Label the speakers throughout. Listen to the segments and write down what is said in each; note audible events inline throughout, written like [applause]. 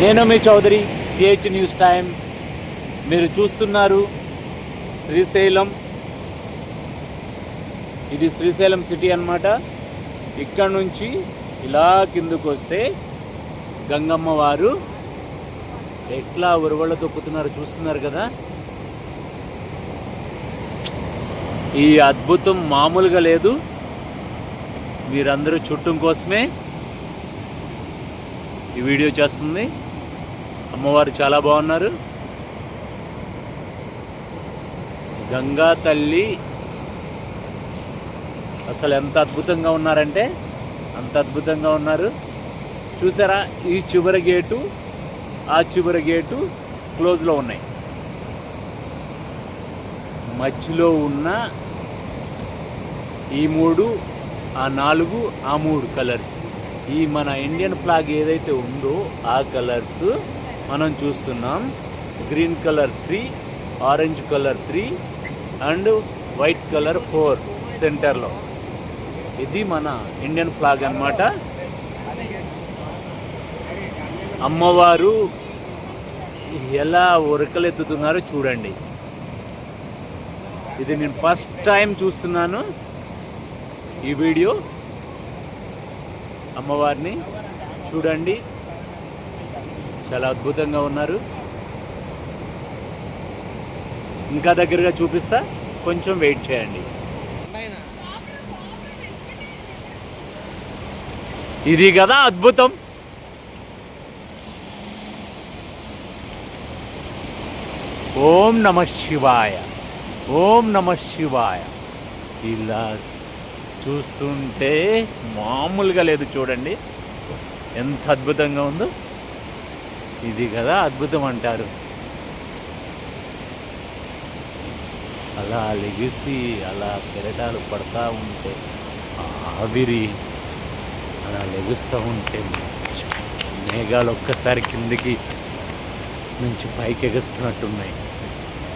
Speaker 1: నేను మీ Chowdary CH news time మీరు చూస్తున్నారు శ్రీశైలం. ఇది శ్రీశైలం సిటీ అన్నమాట. ఇక్కడ నుంచి ఇలా కిందకు వస్తే గంగమ్మ వారు ఎట్లా ఉరవళ్ళ తొక్కుతున్నారు చూస్తున్నారు కదా. ఈ అద్భుతం మామూలుగా లేదు. మీరందరూ చుట్టం కోసమే ఈ వీడియో చేస్తుంది. అమ్మవారు చాలా బాగున్నారు. గంగా తల్లి అసలు ఎంత అద్భుతంగా ఉన్నారంటే అంత అద్భుతంగా ఉన్నారు. చూసారా ఈ చివరి గేటు ఆ చివరి గేటు క్లోజ్లో ఉన్నాయి. మధ్యలో ఉన్న ఈ మూడు ఆ నాలుగు ఆ మూడు కలర్స్. ఈ మన ఇండియన్ ఫ్లాగ్ ఏదైతే ఉందో ఆ కలర్స్ మనం చూస్తున్నాం green colour three orange colour three and white colour four సెంటర్లో. ఇది మన ఇండియన్ ఫ్లాగ్ అన్నమాట. అమ్మవారు ఎలా ఉరకలెత్తుతున్నారో చూడండి. ఇది నేను ఫస్ట్ టైం చూస్తున్నాను ఈ వీడియో. అమ్మవారిని చూడండి. చాలా అద్భుతంగా ఉన్నారు. ఇంకా దగ్గరగా చూపిస్తా. కొంచెం వెయిట్ చేయండి. ఇది కదా అద్భుతం. ఓం నమ శివాయ. ఓం నమ శివాయ. ఇలా చూస్తుంటే మామూలుగా లేదు చూడండి. ఎంత అద్భుతంగా ఉందో. ఇది కదా అద్భుతం అంటారు. అలా లెగిసి అలా కెరటాలు పడతా ఉంటే ఆ ఆవిరి అలా లెగుస్తూ ఉంటే మేఘాలు ఒక్కసారి కిందికి నుంచి పైకి ఎగుస్తున్నట్టున్నాయి.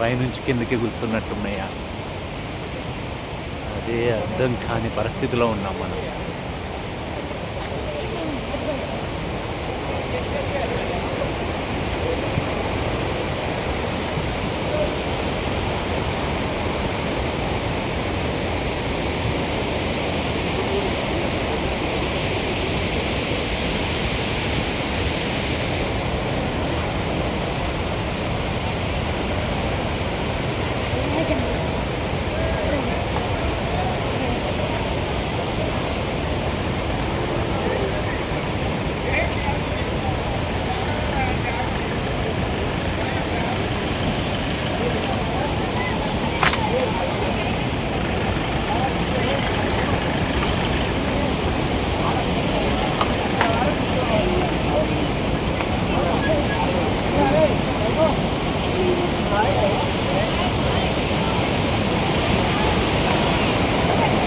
Speaker 1: పైనుంచి కిందకి ఎగుస్తున్నట్టున్నాయా? అదే అర్థం కాని పరిస్థితిలో ఉన్నాం మనం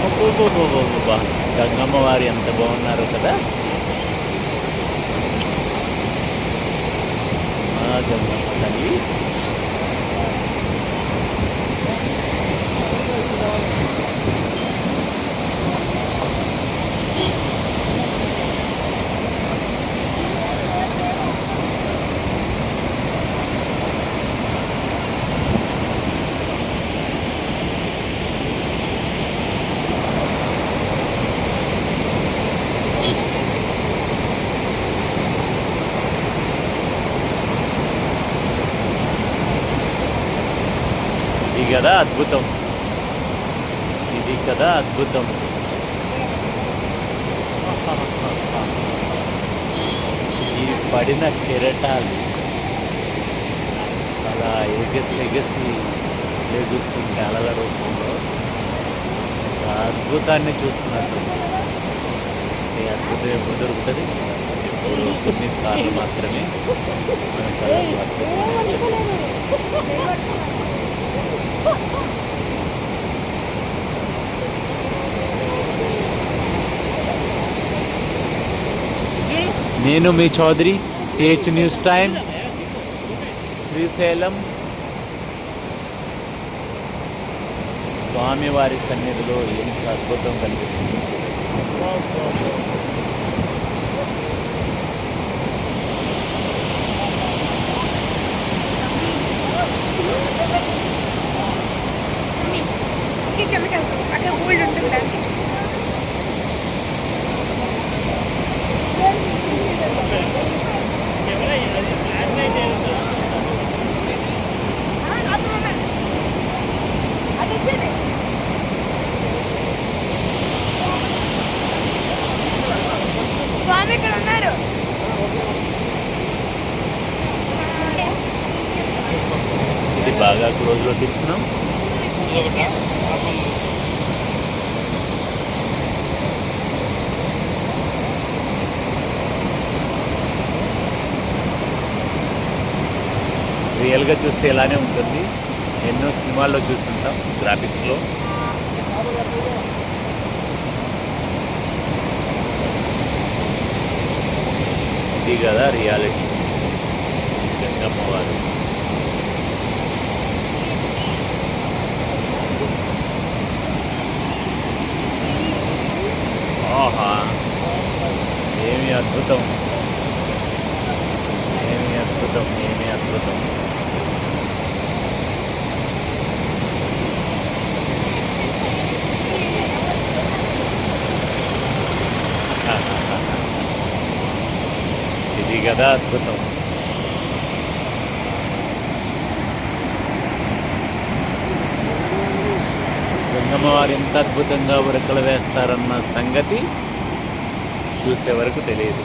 Speaker 1: అబ్బబ్బబ్బబ్బబ్బా. గంగమ్మ వారు ఎంత బాగున్నారు కదా ఆ గంగమ్మ తల్లి కదా అద్భుతం. ఇది కదా అద్భుతం. ఈ పడిన కెరటాలు అలా ఎగసి ఎగసి లెగుస్తుంటే అలల రూపంలో అద్భుతాన్ని చూస్తున్నట్టు. ఈ అద్భుతం ఎప్పుడు దొరుకుతుంది. ఎప్పుడు కొన్నిసార్లు మాత్రమే మన కళ్ళకు నేను మీ Chowdary CH news time Srisailam స్వామివారి సన్నిధిలో ఎంత అద్భుతం కనిపిస్తుంది? చేస్తున్నాం. రియల్గా చూస్తే ఇలానే ఉంటుంది. ఎన్నో సినిమాల్లో చూస్తుంటాం గ్రాఫిక్స్లో ఇది కదా రియాలిటీ గంగమ్మ వారు ఆహా. ఏమి అద్భుతం. ఏమి అద్భుతం ఏమి అద్భుతం. [laughs] ఇది కదా అద్భుతం. అమ్మవారు వారు ఎంత అద్భుతంగా ఉరకలు వేస్తారన్న సంగతి చూసే వరకు తెలియదు.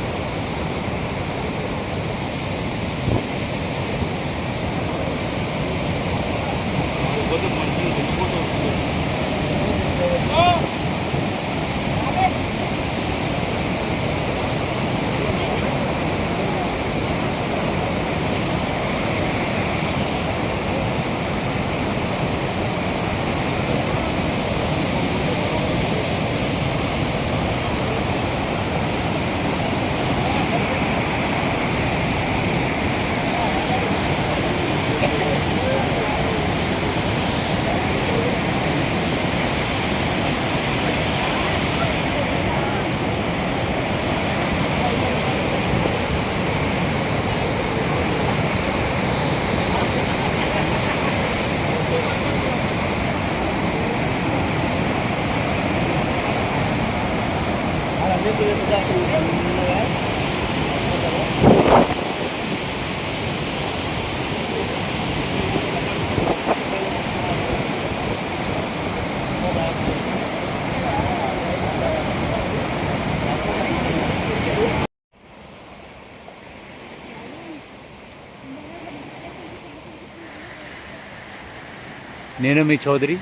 Speaker 1: నేను మీ చౌదరి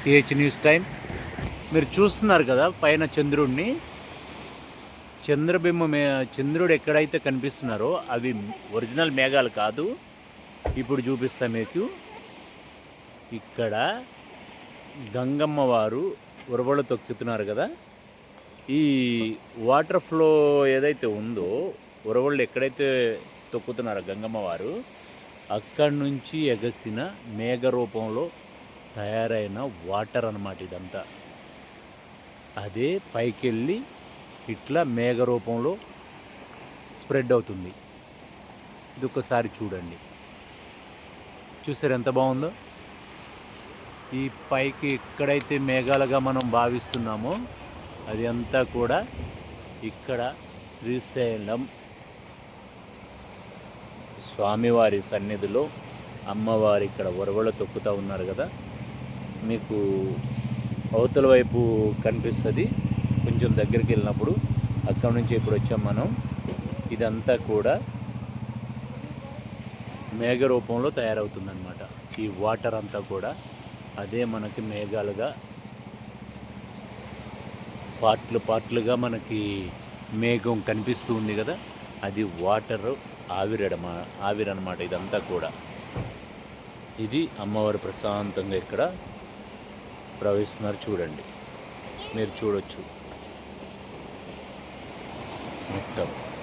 Speaker 1: సిహెచ్ న్యూస్ టైం మీరు చూస్తున్నారు కదా పైన చంద్రుడిని చంద్రబింబం మే చంద్రుడు ఎక్కడైతే కనిపిస్తున్నారో అవి ఒరిజినల్ మేఘాలు కాదు. ఇప్పుడు చూపిస్తా మీకు. ఇక్కడ గంగమ్మ వారు ఉరవళ్ళు తొక్కుతున్నారు కదా. ఈ వాటర్ ఫ్లో ఏదైతే ఉందో ఉరవళ్ళు ఎక్కడైతే తొక్కుతున్నారో గంగమ్మ వారు అక్కడి నుంచి ఎగసిన మేఘ రూపంలో తయారైన వాటర్ అనమాట ఇదంతా. అదే పైకి వెళ్ళి ఇట్లా మేఘ రూపంలో స్ప్రెడ్ అవుతుంది. ఇది ఒకసారి చూడండి. చూసారు ఎంత బాగుందో? ఈ పైకి ఎక్కడైతే మేఘాలుగా మనం భావిస్తున్నామో అది అంతా కూడా ఇక్కడ శ్రీశైలం స్వామివారి సన్నిధిలో అమ్మవారు ఇక్కడ ఉరవళ్ళ తొక్కుతూ ఉన్నారు కదా. మీకు అవతల వైపు కనిపిస్తుంది. కొంచెం దగ్గరికి వెళ్ళినప్పుడు అక్కడ నుంచి ఇప్పుడు వచ్చాం మనం. ఇదంతా కూడా మేఘ రూపంలో తయారవుతుందన్నమాట. ఈ వాటర్ అంతా కూడా అదే మనకి మేఘాలుగా పార్ట్లు పార్ట్లుగా మనకి మేఘం కనిపిస్తూ ఉంది కదా అది వాటర్ ఆవిరడమా ఆవిరనమాట ఇదంతా కూడా. ఇది అమ్మవారు ప్రశాంతంగా ఇక్కడ ప్రవహిస్తున్నారు చూడండి. మీరు చూడొచ్చు. మొత్తం.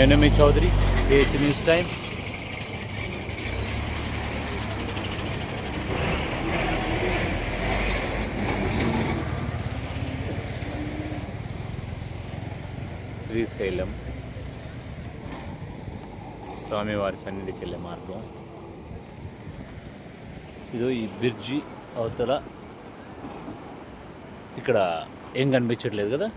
Speaker 1: నేను మీ Chowdary CH news time Srisailam. స్వామివారి సన్నిధికి వెళ్ళే మార్గం. ఇది ఈ బ్రిడ్జి అవతల. ఇక్కడ ఏం కనిపించట్లేదు కదా?